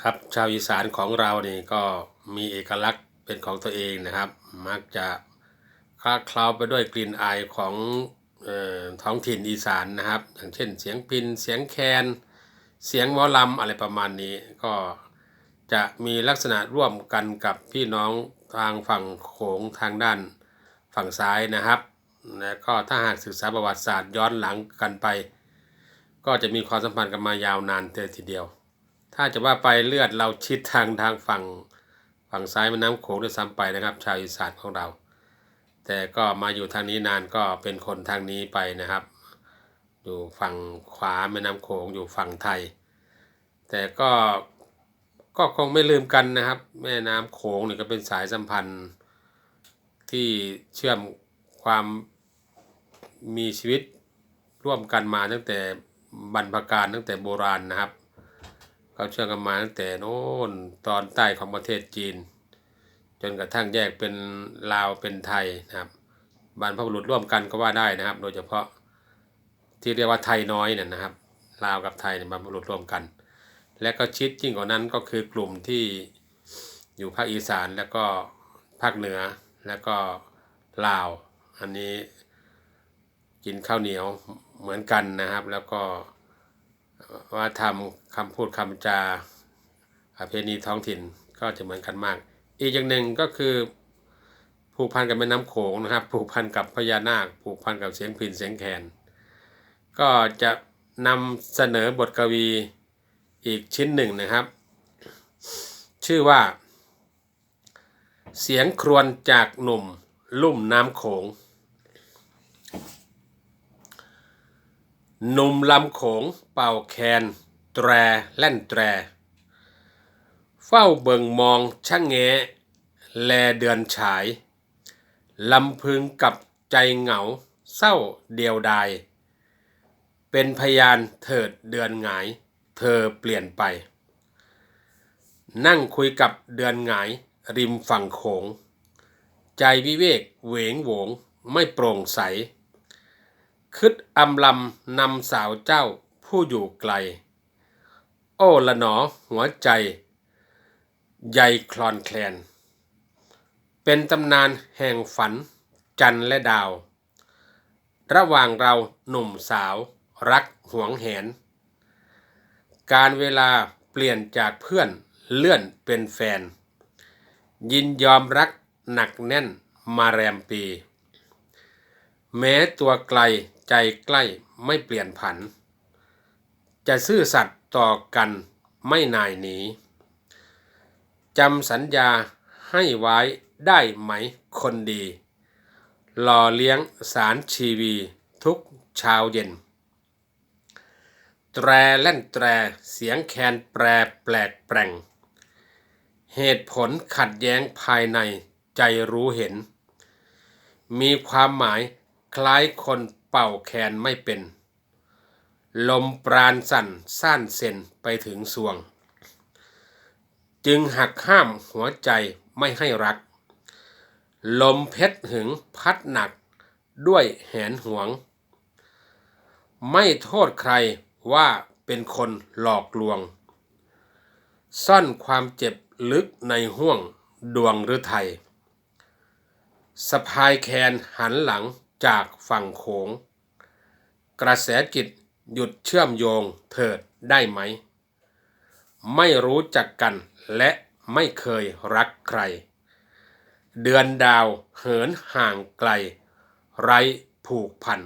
ครับชาวอีสานของเรานี่ก็มีเอกลักษณ์เป็นของตัวเองนะครับ มักจะคลาเคล้าไปด้วยกลิ่นอายของออท้องถิ่นอีสานนะครับ อย่างเช่นเสียงพินเสียงแคนเสียงหมอลำอะไรประมาณนี้ก็จะมีลักษณะร่วมกันกับพี่น้องทางฝั่งโขงทางด้านฝั่งซ้ายนะครับและก็ถ้าหากศึกษาประวัติศาสตร์ย้อนหลังกันไป ก็จะมีความสัมพันธ์กันมายาวนานเลยทีเดียว ถ้าจะว่าไปเลือดเราชิดทางทางฝั่งฝั่งซ้ายแม่น้ำโขงด้วยซ้ำไปนะครับ ชาวอีสานของเรา แต่ก็มาอยู่ทางนี้นานก็เป็นคนทางนี้ไปนะครับ อยู่ฝั่งขวาแม่น้ำโขงอยู่ฝั่งไทย แต่ก็ก็คงไม่ลืมกันนะครับ แม่น้ำโขงนี่ก็เป็นสายสัมพันธ์ที่เชื่อมความมีชีวิตร่วมกันมาตั้งแต่บรรพการตั้งแต่โบราณนะครับ เขาเชื่อกันมาตั้งแต่โน้นตอนใต้ของประเทศจีน จนกระทั่งแยกเป็นลาวเป็นไทยนะครับบรรพบุรุษร่วมกันก็ว่าได้นะครับ โดยเฉพาะที่เรียกว่าไทยน้อยเนี่ยนะครับลาวกับไทยเนี่ยบรรพบุรุษร่วมกัน และก็ชิดยิ่งกว่านั้นก็คือกลุ่มที่อยู่ภาคอีสานแล้วก็ภาคเหนือแล้วก็ลาว อันนี้กินข้าวเหนียวเหมือนกันนะครับ แล้วก็ ว่าทำคำพูดคำจาประเพณีท้องถิ่นก็จะเหมือนกันมาก อีกอย่างหนึ่งก็คือผูกพันกับแม่น้ำโขงนะครับ ผูกพันกับพญานาค ผูกพันกับเสียงพินเสียงแคนก็จะนำเสนอบทกวีอีกชิ้นหนึ่งนะครับ ชื่อว่า เสียงครวญจากหนุ่ม ลุ่มน้ำโขง หนุ่มลำโขงเป่าแคน แตรแล่นแตร เฝ้าเบิ่งมองช่างแงแลเดือนฉาย ลำพึงกับใจเหงาเศร้าเดียวดาย เป็นพยานเถิดเดือนหงาย เธอเปลี่ยนไป นั่งคุยกับเดือนหงายริมฝั่งโขง ใจวิเวกเหวงโหวงไม่โปร่งใส คึดอำลำนำสาวเจ้าผู้อยู่ไกล โอ้ละหนอหัวใจ ใยคลอนแคลน เป็นตำนานแห่งฝันจันและดาว ระหว่างเราหนุ่มสาวรักหวงแหน การเวลาเปลี่ยนจากเพื่อนเลื่อนเป็นแฟน ยินยอมรักหนักแน่นมาแรมปี แม้ตัวไกลใจใกล้ไม่เปลี่ยนผัน จะซื่อสัตย์ต่อกันไม่นายหนีจำสัญญาให้ไว้ได้ไหมคนดี หล่อเลี้ยงสารชีวีทุกเช้าเย็น แตรแล่นแตรเสียงแคนแปรแปลกแปลงเหตุผลขัดแย้งภายในใจรู้เห็น มีความหมายคล้ายคน เป่าแคนไม่เป็น ลมปราณสั่นซ่านเซนไปถึงสวง จึงหักห้ามหัวใจไม่ให้รัก ลมเพชรหึงพัดหนักด้วยแหนหวง ไม่โทษใครว่าเป็นคนหลอกลวง ซ่อนความเจ็บลึกในห้วงดวงหรือไทยสะพายแคนหันหลัง จากฝั่งโขง กระแสจิตหยุดเชื่อมโยงเถิดได้ไหม ไม่รู้จักกันและไม่เคยรักใคร เดือนดาวเหินห่างไกล ไร้ผูกพัน